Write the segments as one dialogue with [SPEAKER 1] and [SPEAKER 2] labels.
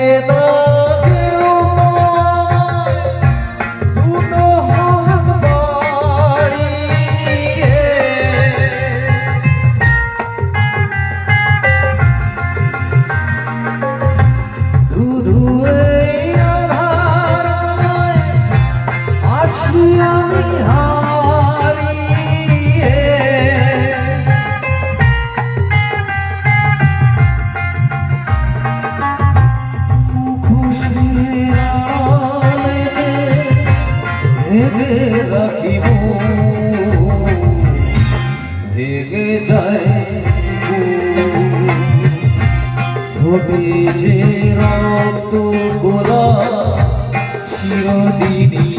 [SPEAKER 1] ডাকে না হবে রক্ত গোলা চিরদিনই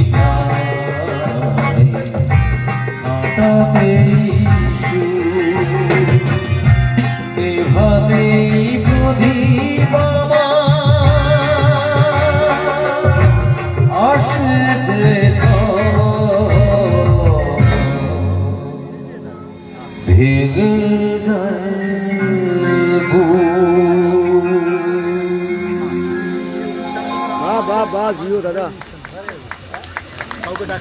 [SPEAKER 2] জিও, দাদা।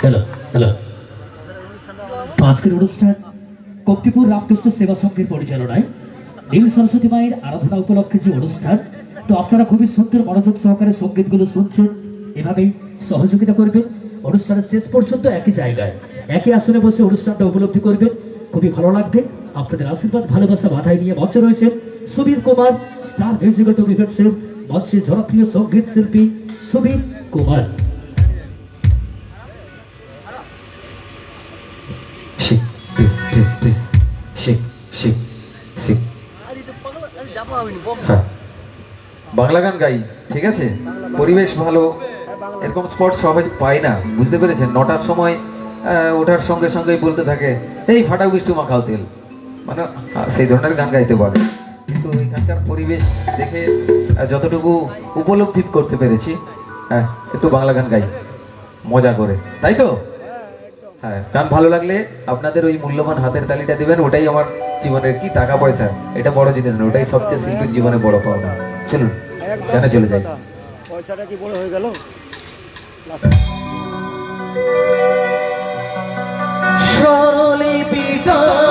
[SPEAKER 3] হ্যালো হ্যালো আজকের অনুষ্ঠান রামকৃষ্ণ সেবা সংঘের পরিচালনায়। নীল সরস্বতী মায়ের আরাধনা উপলক্ষে যে অনুষ্ঠান, তো আপনারা খুবই সুন্দর মনোযোগ সহকারে সঙ্গীতগুলো শুনছেন, এভাবেই সহযোগিতা করবেন। অনুষ্ঠানের শেষ পর্যন্ত একই জায়গায়, একই আসনে বসে অনুষ্ঠানটা উপলব্ধি করবেন। খুবই ভালো লাগবে। আপনাদের আশীর্বাদ, ভালোবাসা মাথায় নিয়ে মঞ্চে রয়েছেন সুবীর কুমার, স্টার মিউজিক্যাল টুবিভেটসের মঞ্চে জনপ্রিয় সংগীত শিল্পী সুবীর কুমার।
[SPEAKER 1] হ্যাঁ। বাংলা গান গাই, ঠিক আছে? পরিবেশ ভালো, এরকম স্পট সবাই পায় না, বুঝতে পেরেছেন? নটার সময় ওঠার সঙ্গে সঙ্গেই বলতে থাকে, এই ফাটা বিষ্টু মাখাও তেল। মানে সেই ধরনের গান গাইতে পারে। কিন্তু এখানকার পরিবেশ দেখে যতটুকু উপলব্ধি করতে পেরেছি হ্যাঁ একটু বাংলা গান গাই মজা করে তাই তো? হ্যাঁ গান ভালো লাগলে আপনাদের ওই মূল্যবান হাতের তালিটা দিবেন ওটাই আমার জীবনের কি টাকা পয়সা এটা বড় জিনিস না ওটাই সবচেয়ে শিল্পীর জীবনে বড় পাওনা চলুন গানে চলে যাই।
[SPEAKER 2] পয়সাটা কি বড় হয়ে গেল?
[SPEAKER 1] স্বরলিপিটা
[SPEAKER 2] দিকে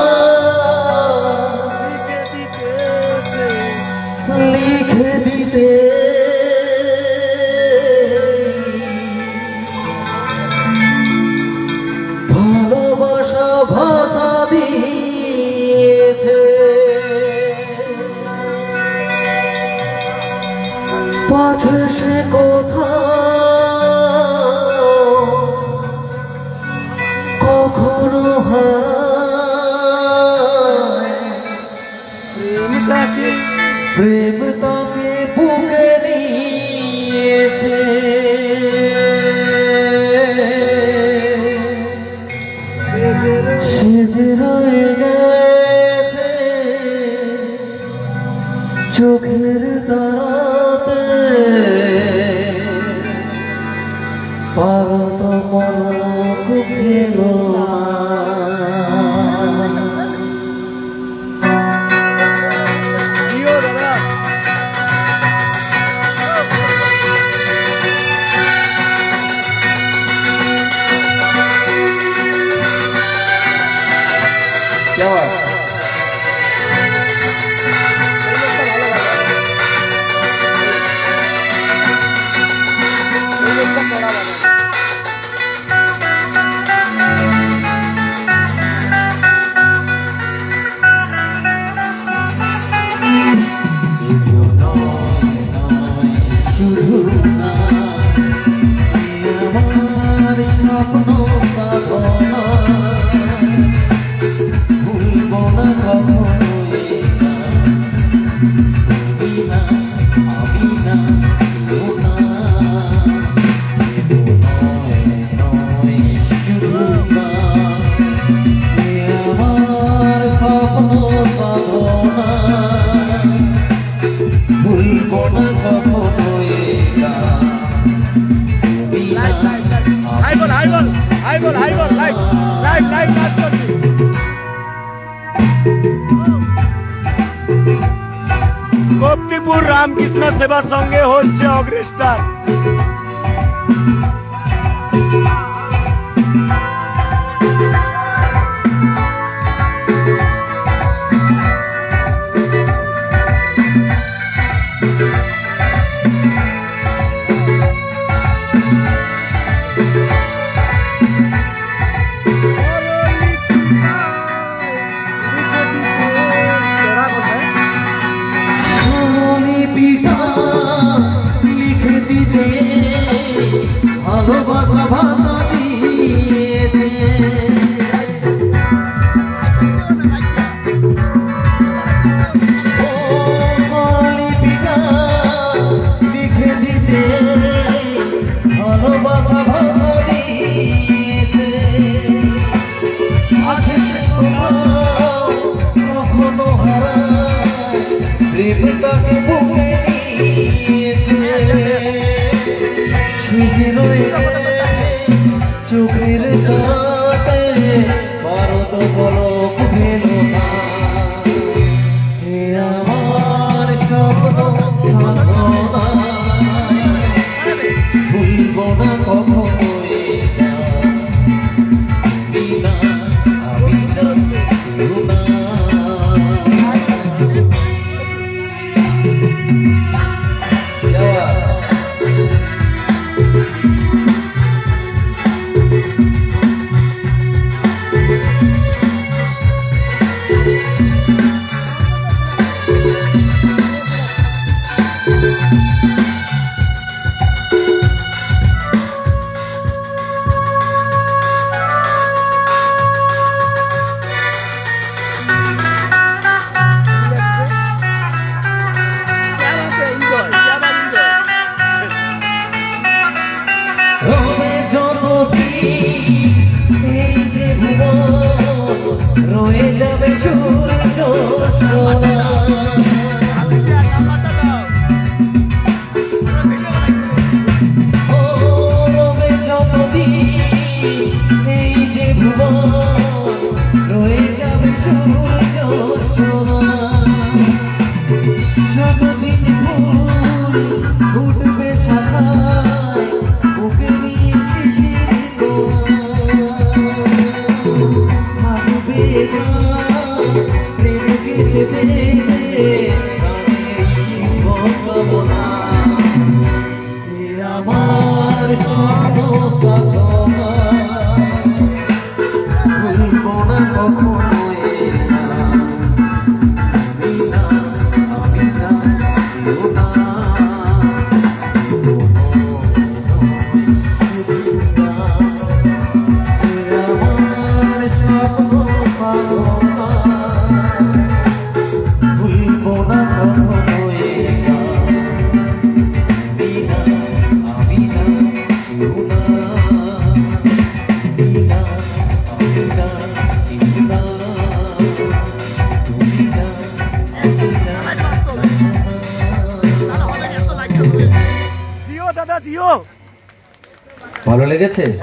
[SPEAKER 2] Yeah. গোপীপুর রামকৃষ্ণ সেবা সঙ্গে হচ্ছে অগ্রেস্টার
[SPEAKER 1] लोकसभा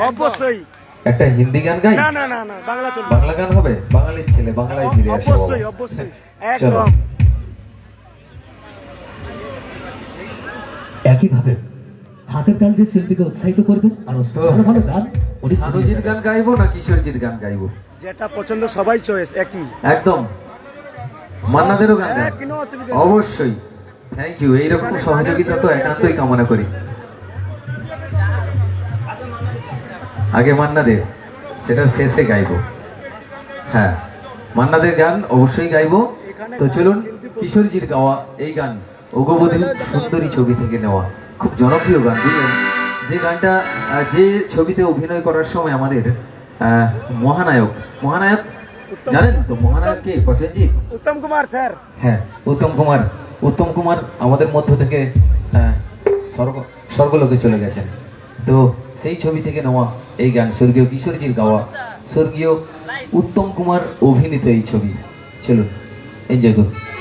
[SPEAKER 2] অবশ্যই।
[SPEAKER 1] একটা হিন্দি গান গাই?
[SPEAKER 2] না না না না বাংলা চলবে।
[SPEAKER 1] বাংলা গান হবে? বাঙালির ছেলে বাংলায় ফিরে
[SPEAKER 2] অবশ্যই অবশ্যই। একদম।
[SPEAKER 3] হাতের তাল দিয়ে শিল্পীকে উৎসাহিত করবে আর ভালো ভালো গান
[SPEAKER 1] গান গাইবো না কিশোরজিৎ গান গাইবো?
[SPEAKER 2] যেটা পছন্দ সবাই চয়েস একই।
[SPEAKER 1] একদম। মান্নাদেরও গান অবশ্যই। থ্যাংক ইউ এইরকম মানে সহযোগিতা তো একান্তই কামনা করি। আগে মান্না দেব সেটা শেষে গাইব। হ্যাঁ মান্না দের গান অবশ্যই গাইব। তো চলুন কিশোরজির গাওয়া এই গান অগবধূ সুন্দরী ছবি থেকে নেওয়া। খুব জনপ্রিয় গান বুঝলেন? যে গানটা যে ছবিতে অভিনয় করার সময় আমাদের মহানায়ক মহানায়ক জানেন তো মহানায়ক কে? প্রসেনজিৎ?
[SPEAKER 2] উত্তম কুমার স্যার।
[SPEAKER 1] হ্যাঁ উত্তম কুমার উত্তম কুমার আমাদের মধ্য থেকে স্বর্গ স্বর্গলোকে চলে গেছেন। তো সেই ছবি থেকে নেওয়া এই গান, স্বর্গীয় কিশোরজির গাওয়া। স্বর্গীয় উত্তম কুমার অভিনীত এই ছবি। চলুন এনজয় করুন।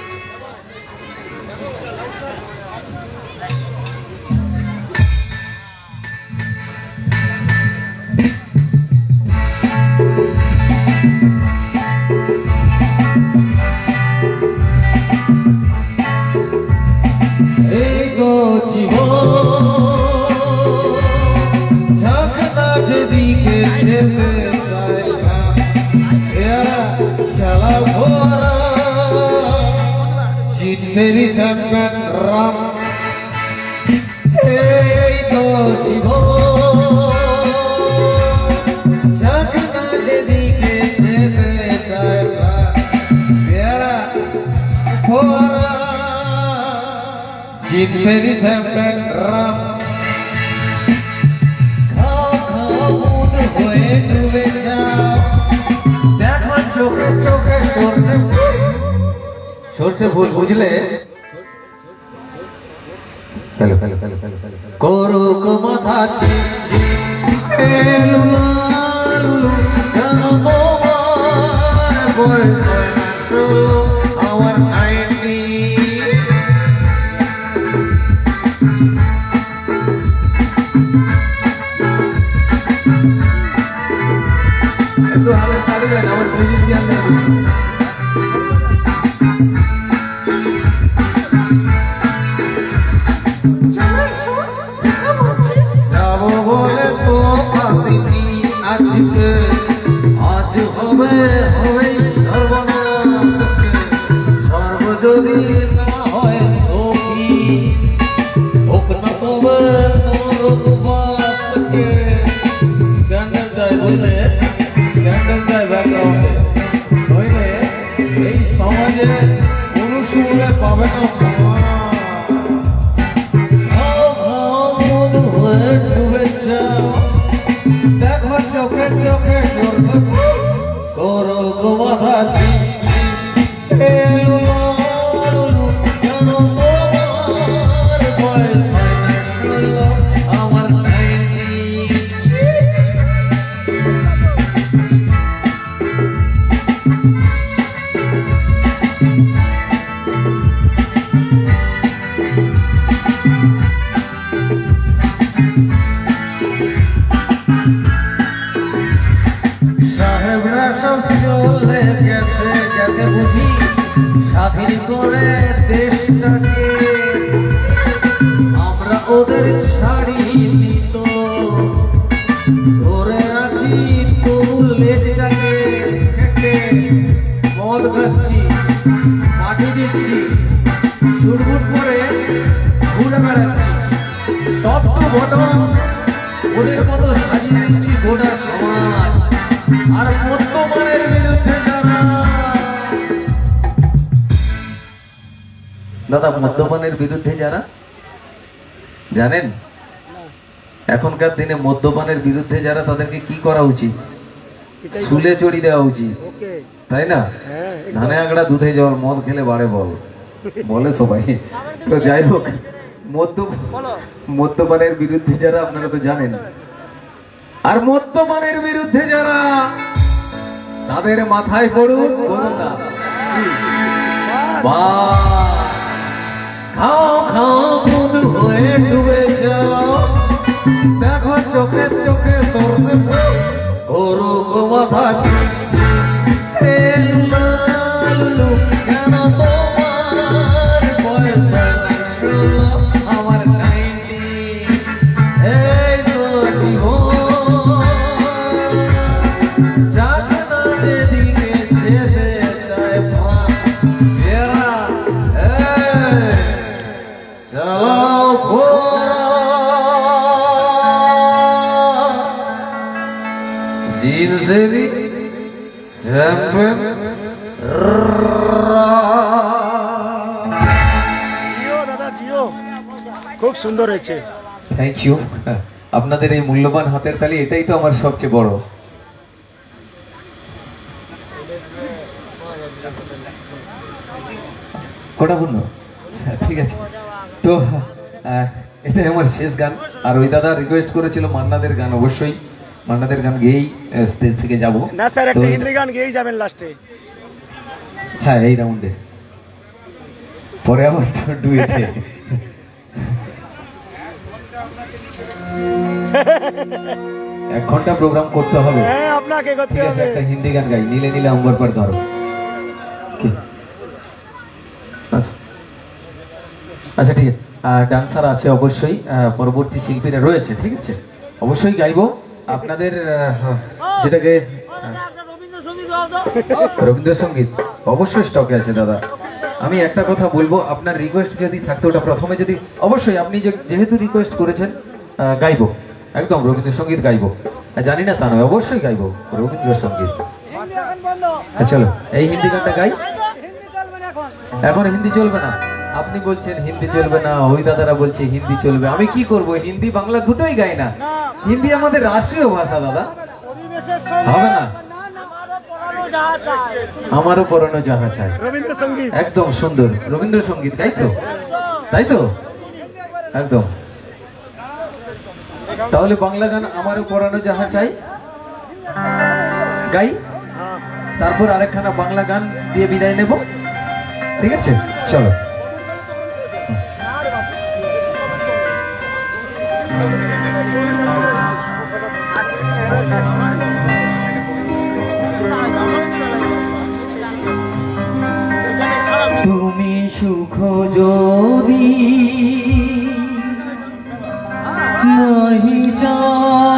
[SPEAKER 1] চোখে চোখে সরষে ফুল বুঝলে করুক মাথা ছিপ তালি দেখো খাচ্ছি, মাটি দিচ্ছি করে ঘুরে বেড়াচ্ছি। ওদের সাজিয়ে দিচ্ছি সমাজ। আর বিরুদ্ধে দাদা, মদ্যপানের বিরুদ্ধে যারা? জানেন? এখনকার দিনে মদ্যপানের বিরুদ্ধে যারা তাদেরকে কি করা উচিত? শুলে চড়ি দেওয়া উচিত। তাই না? ধানে আগড়া দুধে জল মদ খেলে বাড়ে বল। বলে সবাই। তো যাই হোক মদ্য মদ্যপানের বিরুদ্ধে যারা আপনারা তো জানেন। আর মদ্যপানের বিরুদ্ধে যারা তাদের মাথায় পড়ুন করুণা। খাও খাও হয়ে ডুবে যাও। দেখো চোখে চোখে সরষে ফুল। করো
[SPEAKER 2] খুব সুন্দর হয়েছে।
[SPEAKER 1] থ্যাংক ইউ আপনাদের এই মূল্যবান হাতের তালি এটাই তো আমার সবচেয়ে বড়। কটা পূর্ণ? হ্যাঁ, ঠিক আছে। তো এটাই আমার শেষ গান। আর ওই দাদা রিকোয়েস্ট করেছিল মান্নাদের গান অবশ্যই। মান্নাদের গান গেয়েই স্টেজ থেকে যাব।
[SPEAKER 2] না স্যার একটা হিন্দি গান গেয়েই যাবেন লাস্টে
[SPEAKER 1] হ্যাঁ এই রাউন্ডে পরে আবার ডুয়েটে এক। ঘণ্টা প্রোগ্রাম করতে হবে।
[SPEAKER 2] হ্যাঁ আপনাকে করতে হবে।
[SPEAKER 1] একটা হিন্দি গান গাই। নীলে নীলে অম্বর পর ধরো। আচ্ছা। আচ্ছা ঠিক আছে। ডান্সার আছে অবশ্যই পরবর্তী শিল্পীরা রয়েছে ঠিক আছে? অবশ্যই গাইবো। আপনাদের যেটাকে রবীন্দ্রসঙ্গীত অবশ্যই স্টকে আছে দাদা। আমি একটা কথা বলব আপনার রিকোয়েস্ট যদি থাকতো ওটা প্রথমে যদি অবশ্যই আপনি যেহেতু রিকোয়েস্ট করেছেন গাইবো। একদম রবীন্দ্রসঙ্গীত গাইবো। জানি না তা নয় অবশ্যই গাইবো রবীন্দ্রসঙ্গীত। চলো এই হিন্দি গানটা গাই। এখন হিন্দি চলবে না। আপনি বলছেন হিন্দি চলবে না ওই দাদারা বলছে হিন্দি চলবে। আমি কি করব হিন্দি বাংলা দুটোই গাই না। হিন্দি আমাদের রাষ্ট্রীয় ভাষা দাদা। হবে না। আমারও পড়ানো যাহা চাই।
[SPEAKER 2] রবীন্দ্রসঙ্গীত।
[SPEAKER 1] একদম সুন্দর। রবীন্দ্রসঙ্গীত তাই তো? তাই তো? একদম। তাহলে বাংলা গান আমারও পড়ানো যাহা চাই। গাই। তারপর আরেকখানা বাংলা গান দিয়ে বিদায় নেব। ঠিক আছে? চলো। সুখ যদি নহি চাও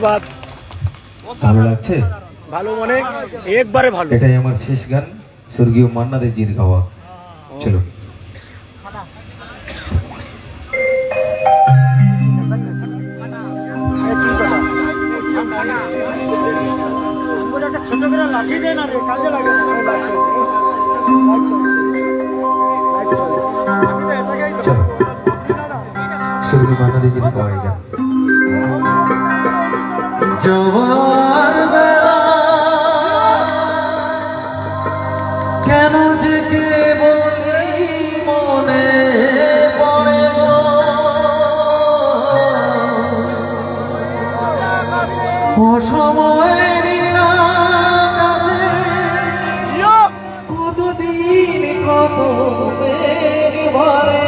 [SPEAKER 2] ধন্যবাদ।
[SPEAKER 1] ভালো লাগছে?
[SPEAKER 2] ভালো মনে একবারে ভালো।
[SPEAKER 1] এটাই আমার শেষ গান স্বর্গীয় মান্নাদের জির গাওয়া। চলো
[SPEAKER 2] ছোট করে লাঠি দেয় না রে কাজে লাগে
[SPEAKER 1] চলো স্বর্গীয় মান্না জির গাওয়া তোমার বেলা। কেন যে কে বলি মনে পড়ে কতদিন কত ভরে?